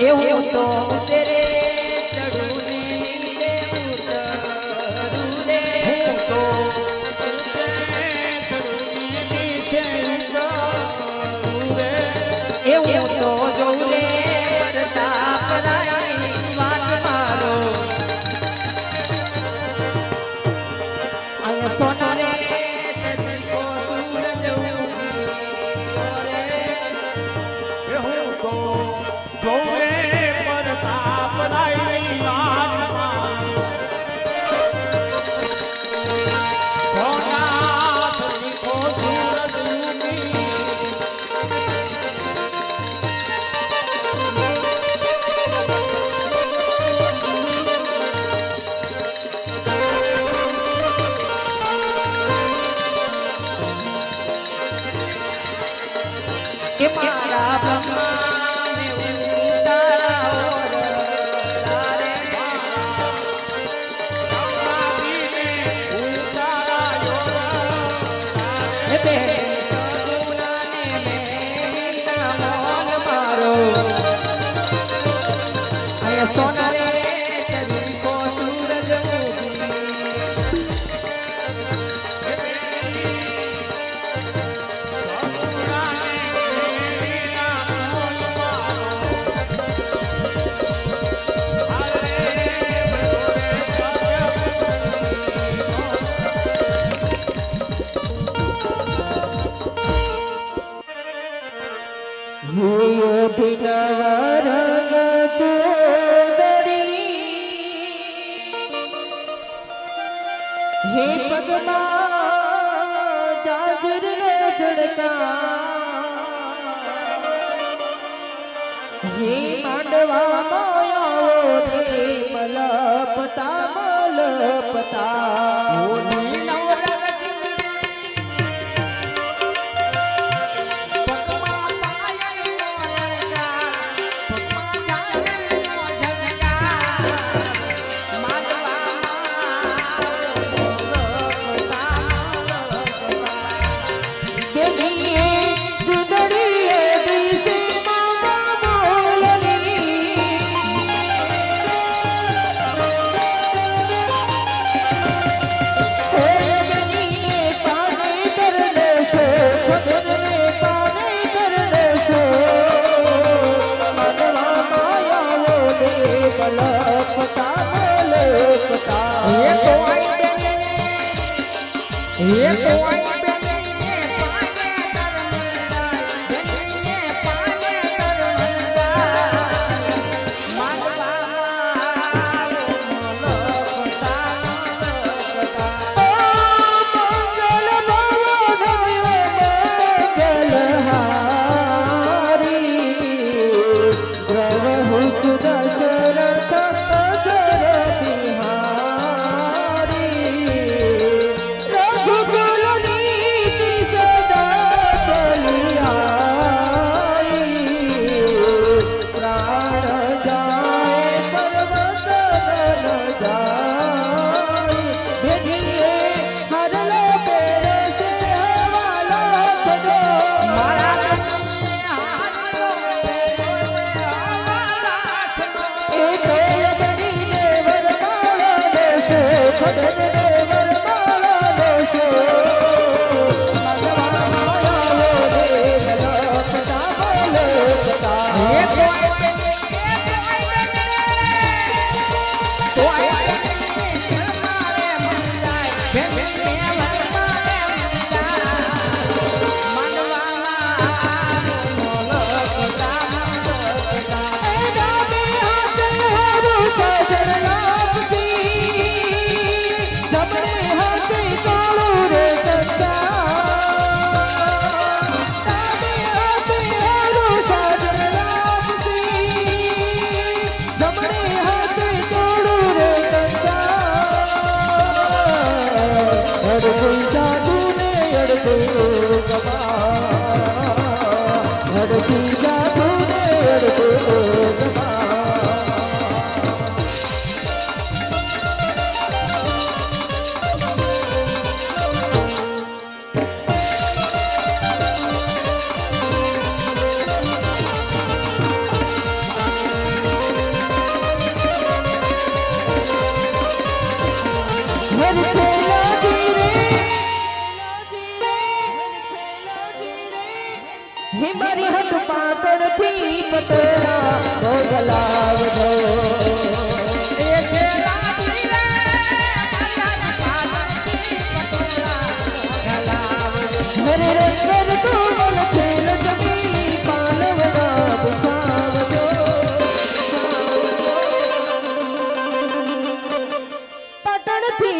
એવું તો છે કે મારા બ્રહ્મા સોના ભૂયો ભીના રંગ હે પગમાં જાજર ઝડકા હે માંડવા માયાઓ રે મલપતા.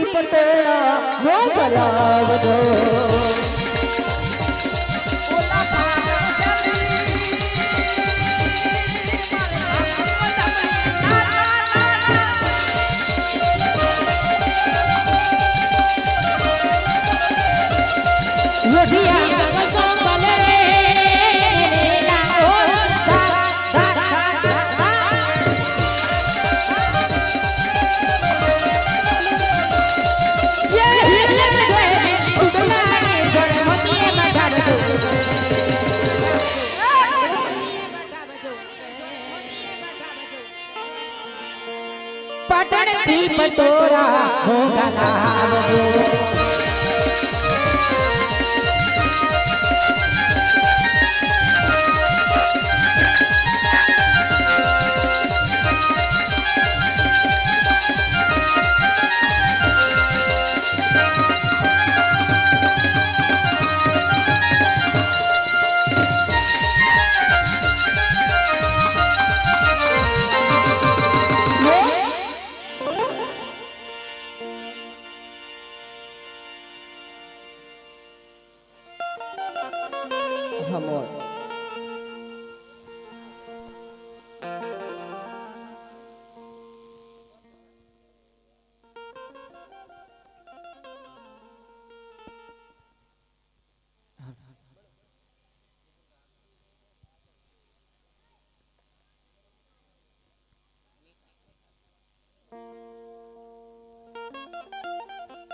ni por pena. Patola મોગલાવજો Hamor.